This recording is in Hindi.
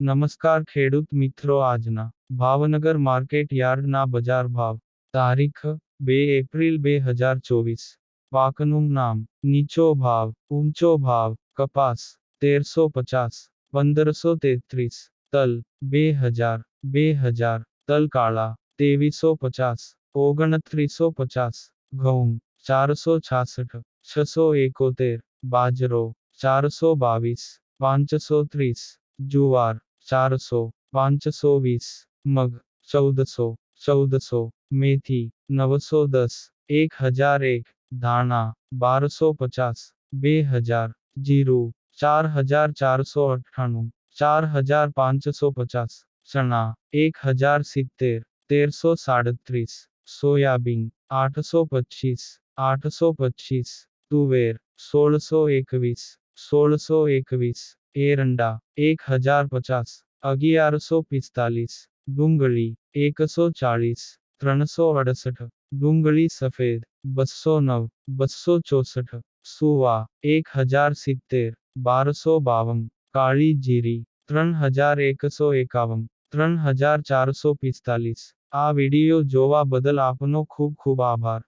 નમસ્કાર ખેડૂત મિત્રો આજના ભાવનગર માર્કેટ યાર્ડના બજાર ભાવ તારીખ બે એપ્રિલ બે હજાર ચોવીસ પાકનું નામ નીચો ભાવ ઊંચો ભાવ કપાસ તેરસો પચાસ પંદરસો તેત્રીસ તલ બે હજાર બે હજાર તલ કાળા તેવીસો પચાસ ઓગણત્રીસો પચાસ ઘઉં ચારસો છાસઠ છસો એકોતેર બાજરો ચારસો બાવીસ પાંચસો ત્રીસ જુવાર चार सौ, पाँच सौ बीस, मग चौदह सौ चौदह सौ, मेथी नव सौ दस, एक हज़ार एक धाना बारह सौ पचास बे हज़ार, ज़ीरो, चार हज़ार चार सौ अट्ठाणु चार हज़ार पाँच सौ पचास, चना एक हज़ार सितर तेर सौ साड़तीस सोयाबीन आठ सौ पच्चीस, आठ सौ पच्चीस, तुवेर सोलह सौ एकवीस, सोलह सौ एकवीस એરંડા એક હજાર પચાસ અગિયારસો પિસ્તાલીસ ડુંગળી એકસો ચાળીસ ત્રણસો અડસઠ ડુંગળી સફેદ બસો નવ બસો ચોસઠ સુવા એક હજાર સિત્તેર બારસો બાવન કાળી જીરી ત્રણ હજાર એકસો એકાવન ત્રણ હજાર ચારસો પિસ્તાલીસ આ વિડિયો જોવા બદલ આપનો ખૂબ ખૂબ આભાર